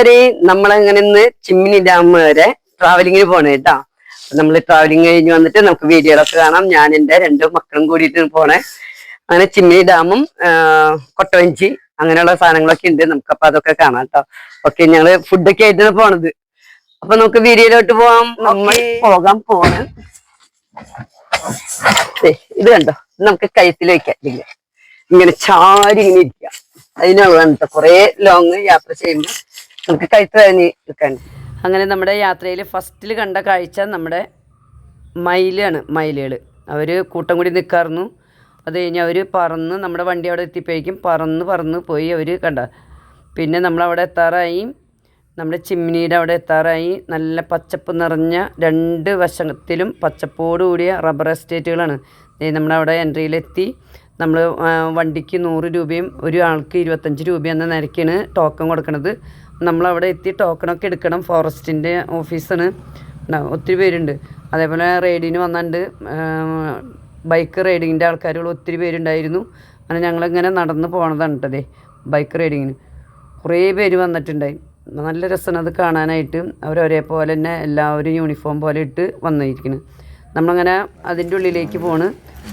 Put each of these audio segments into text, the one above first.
കൂട്ടുകാരെ നമ്മളങ്ങനെ ഇന്ന് ചിമ്മിനി ഡാം വരെ ട്രാവലിങ്ങിന് പോണേ കേട്ടാ നമ്മൾ ട്രാവലിംഗ് കഴിഞ്ഞ് വന്നിട്ട് നമുക്ക് വീഡിയോകളൊക്കെ കാണാം. ഞാൻ എന്റെ രണ്ട് മക്കളും കൂടിയിട്ട് പോണേ. അങ്ങനെ ചിമ്മിനി ഡാമും കൊട്ടവഞ്ചി അങ്ങനെയുള്ള സാധനങ്ങളൊക്കെ ഉണ്ട്. നമുക്ക് അപ്പൊ അതൊക്കെ കാണാം കേട്ടോ ഓക്കെ ഞങ്ങൾ ഫുഡൊക്കെ ആയിട്ടാണ് പോണത്. അപ്പൊ നമുക്ക് വീഡിയോയിലോട്ട് പോവാം. നമ്മൾ പോകാൻ പോണ ഇത് കണ്ടോ? നമുക്ക് കഴുത്തിൽ വെക്കാം. ഇങ്ങനെ. ചാരി ഇങ്ങനെ ഇരിക്കാം. അതിനുള്ളതാണ് കേട്ടോ കുറെ ലോങ് യാത്ര ചെയ്യുമ്പോൾ നമുക്ക് കഴുത്ത് അങ്ങനെ നമ്മുടെ യാത്രയിൽ ഫസ്റ്റിൽ കണ്ട കാഴ്ച നമ്മുടെ മയിലാണ് മയിലുകൾ അവർ കൂട്ടം കൂടി നിൽക്കാറുന്നു അത് കഴിഞ്ഞ് അവർ പറന്ന് നമ്മുടെ വണ്ടി അവിടെ എത്തിപ്പോയേക്കും പറന്ന് പറന്ന് പോയി അവർ കണ്ട. പിന്നെ നമ്മളവിടെ എത്താറായി. നമ്മുടെ ചിമ്മിനിയുടെ അവിടെ എത്താറായി. നല്ല പച്ചപ്പ് നിറഞ്ഞ രണ്ട് വശത്തിലും പച്ചപ്പോട് കൂടിയ റബ്ബർ എസ്റ്റേറ്റുകളാണ്. നമ്മളവിടെ എൻട്രിയിലെത്തി നമ്മൾ വണ്ടിക്ക് നൂറ് രൂപയും ഒരു ആൾക്ക് ഇരുപത്തഞ്ച് രൂപ എന്ന നിരക്കാണ് ടോക്കൺ കൊടുക്കണത്. നമ്മളവിടെ എത്തി ടോക്കണൊക്കെ എടുക്കണം. ഫോറസ്റ്റിന്റെ ഓഫീസാണ്. ഒത്തിരി പേരുണ്ട്. അതേപോലെ റൈഡിന് വന്നിട്ടുണ്ട്. ബൈക്ക് റൈഡിങ്ങിന്റെ ആൾക്കാരുകൾ ഒത്തിരി പേരുണ്ടായിരുന്നു. അങ്ങനെ ഞങ്ങളിങ്ങനെ നടന്ന് പോണതാണ് കേട്ടതേ ബൈക്ക് റൈഡിങ്ങിന് കുറേ പേര് വന്നിട്ടുണ്ടായി നല്ല രസമാണ് അത് കാണാനായിട്ട്. അവർ ഒരേപോലെ തന്നെ എല്ലാവരും യൂണിഫോം പോലെ ഇട്ട് വന്നിരിക്കുന്നു നമ്മളങ്ങനെ അതിന്റെ ഉള്ളിലേക്ക് പോണ്.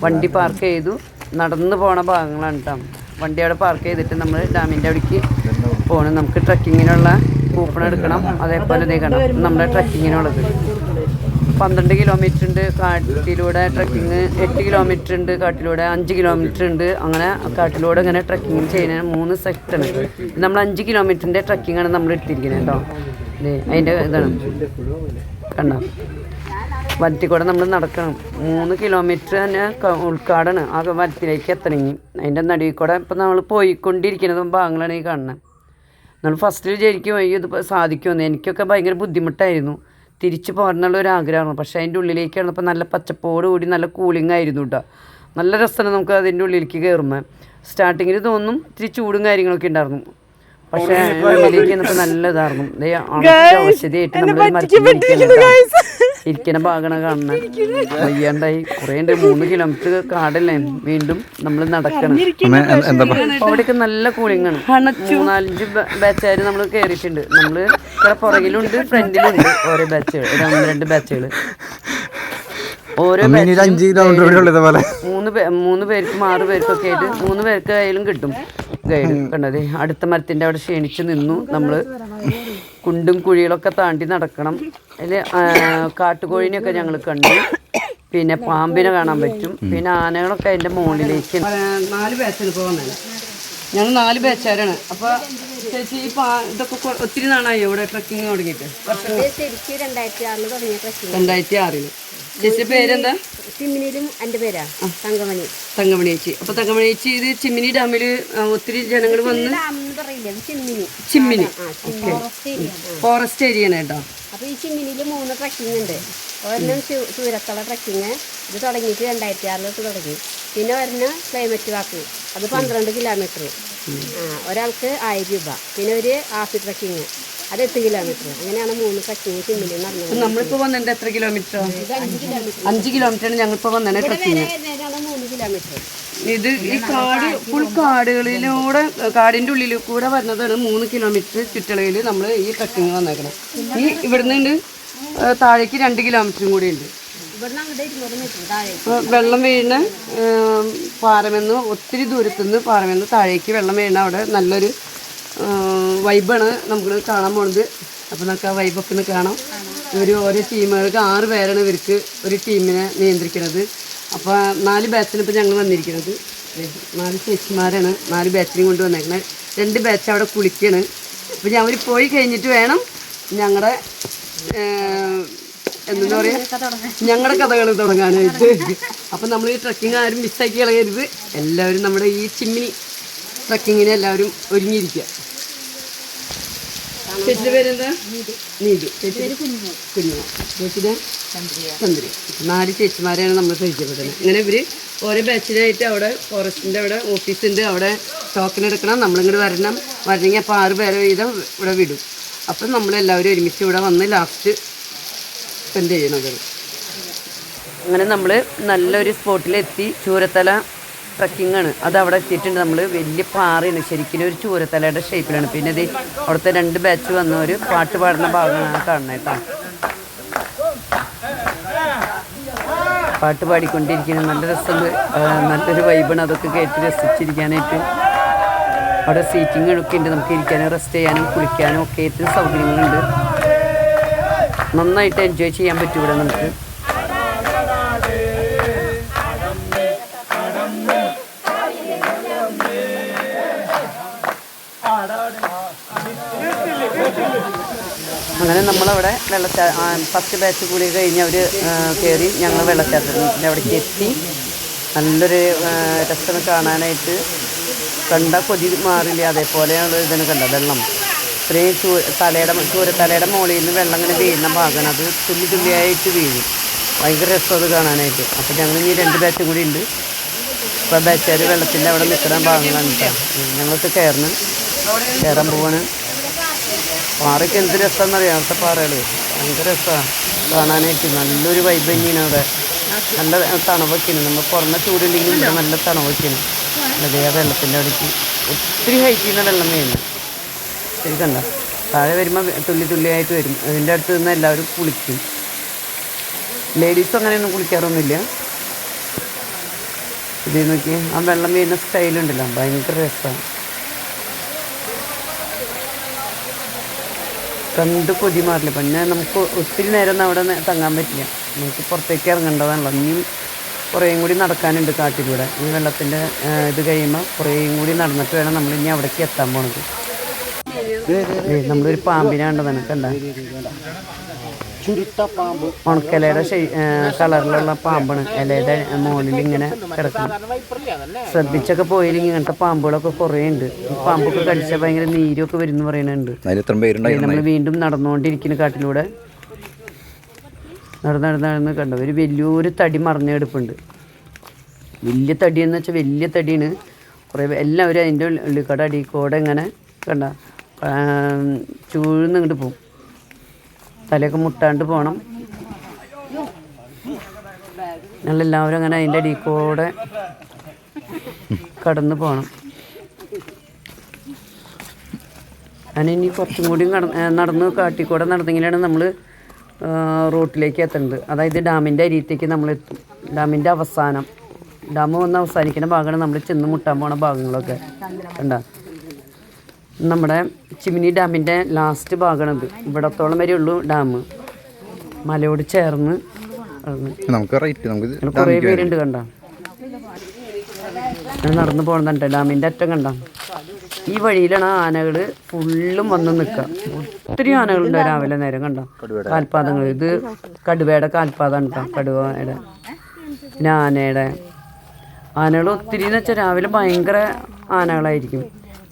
വണ്ടി പാർക്ക് ചെയ്തു. നടന്ന് പോണ ഭാഗങ്ങളാണ് കേട്ടോ. വണ്ടി അവിടെ പാർക്ക് ചെയ്തിട്ട് നമ്മൾ ഡാമിന്റെ അവിടേക്ക് പോണ്. നമുക്ക് ട്രക്കിങ്ങിനുള്ള കൂപ്പൺ എടുക്കണം. അതേപോലെ ഇതേ കാണാം നമ്മുടെ ട്രക്കിങ്ങിനുള്ളത്. പന്ത്രണ്ട് കിലോമീറ്റർ ഉണ്ട് കാട്ടിലൂടെ ട്രക്കിങ് എട്ട് കിലോമീറ്റർ ഉണ്ട് കാട്ടിലൂടെ അഞ്ച് കിലോമീറ്റർ ഉണ്ട്. അങ്ങനെ കാട്ടിലൂടെ ഇങ്ങനെ ട്രക്കിങ് ചെയ്യുന്ന മൂന്ന് സെക്ടറാണ് നമ്മൾ അഞ്ച് കിലോമീറ്ററിന്റെ ട്രക്കിങ്ങാണ് നമ്മൾ എടുത്തിരിക്കുന്നത് കേട്ടോ. അതിന്റെ ഇതാണ്. കണ്ടോ? വനത്തിൽ കൂടെ നമ്മൾ നടക്കണം. മൂന്ന് കിലോമീറ്റർ തന്നെ ഉൾക്കാടാണ്. ആ വരത്തിലേക്ക് എത്തണമെങ്കിൽ അതിന്റെ നടുവിൽ കൂടെ ഇപ്പം നമ്മൾ പോയിക്കൊണ്ടിരിക്കുന്നതും ഭാഗങ്ങളാണ് ഈ കാണുന്നത് നമ്മൾ ഫസ്റ്റിൽ വിചാരിക്കും അയ്യോ ഇത് സാധിക്കുമെന്ന്. എനിക്കൊക്കെ ഭയങ്കര ബുദ്ധിമുട്ടായിരുന്നു. തിരിച്ചു പോരണുള്ള ഒരു ആഗ്രഹമാണ്. പക്ഷേ അതിന്റെ ഉള്ളിലേക്ക് കിടന്നപ്പോൾ നല്ല പച്ചപ്പോട് കൂടി നല്ല കൂളിംഗ് ആയിരുന്നു കേട്ടോ നല്ല രസമാണ് നമുക്ക് അതിന്റെ ഉള്ളിലേക്ക് കയറുമ്പോൾ. സ്റ്റാർട്ടിങ്ങിൽ തോന്നും ഇത്തിരി ചൂടും കാര്യങ്ങളൊക്കെ ഉണ്ടായിരുന്നു. പക്ഷേ ഉള്ളിലേക്ക് നല്ല ഇതായിരുന്നു. ഔഷധിയായിട്ട് നമ്മൾ മരത്തിലിരിക്കുന്ന ഇരിക്കുന്ന ഭാഗമാണ് കാണുന്നത് വയ്യാണ്ടായി. കുറേ ഉണ്ട്. മൂന്ന് കിലോമീറ്റർ കാടല്ലേ വീണ്ടും നമ്മൾ നടക്കണം. അവിടെയൊക്കെ നല്ല കൂളിംഗ് ആണ്. മൂന്നാലഞ്ച് ബാച്ചുകാർ നമ്മൾ കയറിയിട്ടുണ്ട് നമ്മൾ ഇവിടെ പുറകിലുണ്ട് ഫ്രണ്ടിലുണ്ട്. ഓരോ ബാച്ചുകൾ രണ്ട് രണ്ട് ബാച്ചുകൾ ഓരോ മൂന്ന് മൂന്ന് പേർക്കും ആറ് പേർക്കൊക്കെ ആയിട്ട് മൂന്ന് പേർക്ക് ആയാലും കിട്ടും. ഗൈഡ്. കണ്ടത് അടുത്ത മരത്തിന്റെ അവിടെ ക്ഷീണിച്ച് നിന്നു. നമ്മൾ കുണ്ടും കുഴികളൊക്കെ താണ്ടി നടക്കണം. അതിൽ കാട്ടുകോഴിനെയൊക്കെ ഞങ്ങൾ കണ്ടു. പിന്നെ പാമ്പിനെ കാണാൻ പറ്റും. പിന്നെ ആനകളൊക്കെ അതിന്റെ മുകളിലേക്ക്. നാല് ബാച്ചിന് പോകുന്നത് ഞങ്ങൾ നാല് ബാച്ചാരാണ് അപ്പോൾ ചേച്ചി ഈ പാ ഇതൊക്കെ ഒത്തിരി നാളായി ഇവിടെ ട്രക്കിങ് തുടങ്ങിയിട്ട്? രണ്ടായിരത്തി ആറിൽ ചേച്ചിയുടെ ട്രക്കിംഗ് രണ്ടായിരത്തി ആറിൽ. ചേച്ചി പേരെന്താ? സിമ്മിനിലും എന്റെ പേരാ തങ്കമണി. തങ്കമണി ചേച്ചി. അപ്പൊ തങ്കമണി ചേച്ചി ഇത് ചിമ്മിനി ഡാമിൽ ഒത്തിരി ജനങ്ങൾ വന്ന് ചിമ്മിനി. ചിമ്മിനി. ഫോറസ്റ്റ് ഏരിയ ആണ്. കേട്ടോ. അപ്പൊ ഈ ചിമ്മിനിയിൽ മൂന്ന് ട്രക്കിംഗ് ഉണ്ട്. ഒരെണ്ണം ചൂരത്തുള്ള ട്രക്കിങ് ഇത് തുടങ്ങിയിട്ട് രണ്ടായിരത്തി ആറിലോട്ട് തുടങ്ങി. പിന്നെ ഒരെണ്ണം ക്ലൈമറ്റ് വാക്ക് അത് പന്ത്രണ്ട് കിലോമീറ്റർ ആ ഒരാൾക്ക് ആയിരം രൂപ. പിന്നെ ഒരു ആഫി ട്രക്കിങ് അത് എട്ട് കിലോമീറ്റർ അങ്ങനെയാണ് മൂന്ന് ട്രക്കിങ് ചിമ്മിനി നടന്നത് നമ്മളിപ്പോ വന്നിട്ട് എത്ര കിലോമീറ്റർ അഞ്ച് കിലോമീറ്റർ ആണ് ഞങ്ങളിപ്പോ വന്നത് ട്രക്കിങ് മൂന്ന് കിലോമീറ്റർ. ഇത് ഈ കാട് ഫുൾ കാടുകളിലൂടെ കാടിന്റെ ഉള്ളിൽ കൂടെ വരുന്നതാണ് മൂന്ന് കിലോമീറ്റർ ചുറ്റളവിൽ നമ്മൾ ഈ ട്രക്കിങ് വന്നേക്കണം. ഈ ഇവിടുന്ന് താഴേക്ക് രണ്ട് കിലോമീറ്ററും കൂടി ഉണ്ട്. വെള്ളം വീഴുന്ന പാറമെന്ന് ഒത്തിരി ദൂരത്തുനിന്ന് പാറമെന്ന് താഴേക്ക് വെള്ളം വീഴുന്ന അവിടെ നല്ലൊരു വൈബാണ് നമുക്ക് കാണാൻ പോണത്. അപ്പൊ നമുക്ക് ആ വൈബൊക്കെ ഒന്ന് കാണാം. ഇവർ ഓരോ ടീമുകൾക്ക് ആറ് പേരാണ് ഇവർക്ക് ഒരു ടീമിനെ നിയന്ത്രിക്കുന്നത്. അപ്പൊ നാല് ബാച്ചിന് ഇപ്പോൾ ഞങ്ങൾ വന്നിരിക്കുന്നത്. നാല് ചേച്ചിമാരാണ് നാല് ബാച്ചിനെയും കൊണ്ട് വന്നേക്കുന്നത് രണ്ട് ബാച്ച് അവിടെ കുളിക്കാണ്. അപ്പൊ ഞാൻ അവർ പോയി കഴിഞ്ഞിട്ട് വേണം ഞങ്ങളുടെ എന്താ പറയുക ഞങ്ങളുടെ കഥകൾ തുടങ്ങാനായിട്ട്. അപ്പം നമ്മൾ ഈ ട്രക്കിംഗ് ആരും മിസ്സാക്കി കളയരുത്. എല്ലാവരും നമ്മുടെ ഈ ചിമ്മിനി ട്രക്കിങ്ങിന് എല്ലാവരും ഒരുങ്ങിയിരിക്കുക. ചേച്ചിയുടെ പേരെന്താ? നീതു. ചേച്ചി കുഞ്ഞു ചേച്ചിയുടെ തന്ത്രി നാല് ചേച്ചിമാരെയാണ് നമ്മൾ പരിചയപ്പെടുന്നത്. ഇങ്ങനെ ഇവർ ഓരോ ബാച്ചിലായിട്ട് അവിടെ ഫോറസ്റ്റിന്റെ അവിടെ ഓഫീസിന്റെ അവിടെ ടോക്കൺ എടുക്കണം. നമ്മളിങ്ങോട്ട് വരണം. വരണമെങ്കിൽ അപ്പോൾ ആറ് പേരെ വീതം ഇവിടെ വിടും. അപ്പം നമ്മളെല്ലാവരും ഒരുമിച്ച് ഇവിടെ വന്ന് ലാസ്റ്റ് സ്പെൻഡ് ചെയ്യണത്. അങ്ങനെ നമ്മൾ നല്ലൊരു സ്പോട്ടിലെത്തി ചൂരത്തല ട്രക്കിംഗ് ആണ്. അത് അവിടെ എത്തിയിട്ടുണ്ട്. നമ്മൾ വലിയ പാറയാണ്. ശരിക്കും ഒരു ചൂരത്തലയുടെ ഷേപ്പിലാണ് പിന്നെ ഇത് അവിടുത്തെ രണ്ട് ബാച്ച് വന്ന ഒരു പാട്ട് പാടുന്ന ഭാഗമാണ് കാണുന്നത് കേട്ടോ. പാട്ട് പാടിക്കൊണ്ടിരിക്കുന്നത് നല്ല ആ, നല്ലൊരു വൈബാണ് അതൊക്കെ കേട്ട് രസിച്ചിരിക്കാനായിട്ട്. അവിടെ സീറ്റിംഗ് ഒക്കെ ഉണ്ട്. നമുക്ക് ഇരിക്കാനും റെസ്റ്റ് ചെയ്യാനും കുളിക്കാനും ഒക്കെ ഏറ്റവും സൗകര്യങ്ങളുണ്ട്. നന്നായിട്ട് എൻജോയ് ചെയ്യാൻ പറ്റും ഇവിടെ നമുക്ക്. അങ്ങനെ നമ്മളവിടെ വെള്ളച്ചാ ഫസ്റ്റ് ബാച്ച് കൂടി കഴിഞ്ഞ് അവർ കയറി ഞങ്ങൾ വെള്ളച്ചാട്ടത്തിന്റെ അവിടേക്ക് എത്തി. നല്ലൊരു രസം കാണാനായിട്ട് കണ്ട കൊതി മാറില്ല. അതേപോലെയുള്ള ഇതിന് കണ്ട വെള്ളം. ഇത്രയും ചൂ തലയുടെ ചൂരത്തലയുടെ മുകളിൽ നിന്ന് വെള്ളം ഇങ്ങനെ വീഴുന്ന ഭാഗമാണ്. അത് തുള്ളി തുള്ളിയായിട്ട് വീഴും. ഭയങ്കര രസം അത് കാണാനായിട്ട്. അപ്പോൾ ഞങ്ങൾ ഇനി രണ്ട് ബാച്ചും കൂടി ഉണ്ട്. ഇപ്പോൾ ബാച്ചുകാർ വെള്ളത്തിന്റെ അവിടെ നിൽക്കുന്ന ഭാഗങ്ങളാണ് കേട്ടോ. ഞങ്ങൾക്ക് കയറണം. കയറാൻ പോവാണ്. പാറയ്ക്ക് എന്ത് രസമാണെന്നറിയാം അവിടുത്തെ പാറകൾ ഭയങ്കര രസമാണ് കാണാനായിട്ട് നല്ലൊരു വൈബ് തന്നെയാണ് അവിടെ. നല്ല തണവൊക്കെയാണ് നമ്മൾ പുറമെ ചൂടുണ്ടെങ്കിലും ഇവിടെ നല്ല തണവൊക്കെയാണ് അതേ ആ വെള്ളത്തിന്റെ അവിടേക്ക്. ഒത്തിരി ഹൈറ്റിൽ നിന്ന് വെള്ളം വീഴുന്നു ശരി കണ്ട? താഴെ വരുമ്പോൾ തുള്ളി തുള്ളിയായിട്ട് വരും. അതിന്റെ അടുത്ത് നിന്ന് എല്ലാവരും കുളിക്കും. ലേഡീസ് അങ്ങനെയൊന്നും കുളിക്കാറൊന്നുമില്ല. ഇത് നോക്കി ആ വെള്ളം വീഴുന്ന സ്റ്റൈലുണ്ടല്ലോ ഭയങ്കര രസമാണ് കണ്ട് കൊതി മാറില്ല. പിന്നെ നമുക്ക് ഒത്തിരി നേരം അവിടെ തങ്ങാൻ പറ്റില്ല. നമുക്ക് പുറത്തേക്ക് ഇറങ്ങേണ്ടതാണല്ലോ. ഇനിയും കുറേയും കൂടി നടക്കാനുണ്ട് കാട്ടിലൂടെ. ഈ വെള്ളത്തിന്റെ ഇത് കഴിയുമ്പോൾ കുറേയും കൂടി നടന്നിട്ട് വേണം നമ്മൾ ഇനി അവിടേക്ക് എത്താൻ പോണത്. നമ്മളൊരു പാമ്പിനെ കണ്ടതാണ്. കണ്ട? ഉണക്കലയുടെ കളറിലുള്ള പാമ്പാണ്. ഇലയുടെ മുകളിൽ ഇങ്ങനെ കിടക്കുന്നത് ശ്രദ്ധിച്ചൊക്കെ പോയി ഇങ്ങനത്തെ പാമ്പുകളൊക്കെ കുറേ ഉണ്ട്. ഈ പാമ്പൊക്കെ കടിച്ചാൽ ഭയങ്കര നീരൊക്കെ വരുന്നു പറയുന്നുണ്ട്. അതിൽ ഇത്രയും നമ്മൾ വീണ്ടും നടന്നുകൊണ്ടിരിക്കുന്ന കാട്ടിലൂടെ നടന്ന് നടന്ന് നടന്ന് കണ്ടു. ഒരു വലിയൊരു തടി മറിഞ്ഞെടുപ്പുണ്ട് വലിയ തടി എന്ന് വെച്ചാൽ വലിയ തടിയാണ്. കുറേ എല്ലാവരും അതിന്റെ ഉള്ളിക്കട അടിക്കോടെ ഇങ്ങനെ കണ്ട ചൂഴ്ന്നിങ്ങോട്ട് പോകും തലയൊക്കെ മുട്ടാണ്ട് പോകണം ഞങ്ങളെല്ലാവരും അങ്ങനെ അതിന്റെ അടിക്കൂടെ കടന്ന് പോകണം ഞാനിനി കുറച്ചും കൂടി കട നടന്ന് കാട്ടിക്കൂടെ നടന്നെങ്കിലാണ് നമ്മൾ റോട്ടിലേക്ക് എത്തേണ്ടത്. അതായത് ഡാമിന്റെ അരിയത്തേക്ക് നമ്മൾ എത്തും. ഡാമിന്റെ അവസാനം ഡാം വന്ന് അവസാനിക്കുന്ന ഭാഗമാണ് നമ്മൾ ചെന്ന് മുട്ടാൻ പോണ ഭാഗങ്ങളൊക്കെ. കണ്ട? നമ്മുടെ ചിമിനി ഡാമിന്റെ ലാസ്റ്റ് ഭാഗമാണിത്. ഇവിടത്തോളം വരെ ഉള്ളൂ ഡാം. മലയോട് ചേർന്ന് നമുക്ക് റൈറ്റ് നമുക്ക് കുറേ പേരുണ്ട് കണ്ട. നടന്നു പോകുന്നുണ്ട് ഡാമിന്റെ അറ്റം കണ്ട. ഈ വഴിയിലാണ് ആനകൾ ഫുള്ളും വന്ന് നിൽക്കുക ഒത്തിരി ആനകളുണ്ട് രാവിലെ നേരം കണ്ട. കാൽപാദങ്ങൾ. ഇത് കടുവയുടെ കാൽപാദമാണ് കേട്ടോ കടുവയുടെ. പിന്നെ ആനയുടെ. ആനകൾ ഒത്തിരി എന്ന് വെച്ചാൽ രാവിലെ ഭയങ്കര ആനകളായിരിക്കും.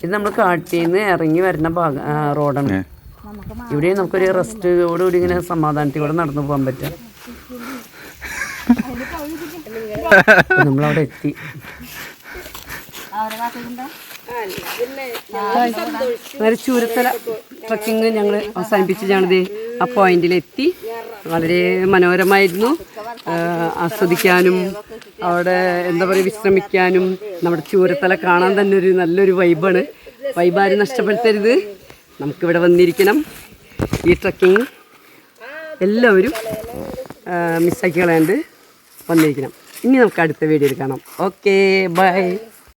ഇത് നമ്മൾ കാട്ടിൽ നിന്ന് ഇറങ്ങി വരുന്ന ഭാഗ റോഡാണ്. ഇവിടെ നമുക്കൊരു റെസ്റ്റോടുകൂടി ഇങ്ങനെ സമാധാനത്തിലൂടെ നടന്നു പോകാൻ പറ്റും. നമ്മളവിടെ എത്തി. ഒരു ചൂരത്തല ട്രക്കിങ് ഞങ്ങൾ അവസാനിപ്പിച്ച് ഞങ്ങളിത് ആ പോയിന്റിലെത്തി. വളരെ മനോഹരമായിരുന്നു. ആസ്വദിക്കാനും അവിടെ എന്താ പറയുക വിശ്രമിക്കാനും നമ്മുടെ ചൂരത്തല കാണാൻ തന്നെ ഒരു നല്ലൊരു വൈബാണ് വൈബാരും നഷ്ടപ്പെടുത്തരുത്. നമുക്കിവിടെ വന്നിരിക്കണം. ഈ ട്രക്കിങ് എല്ലാവരും മിസ്സാക്കി കളയാണ്ട് വന്നിരിക്കണം. ഇനി നമുക്ക് അടുത്ത വീഡിയോയിൽ കാണാം. Okay bye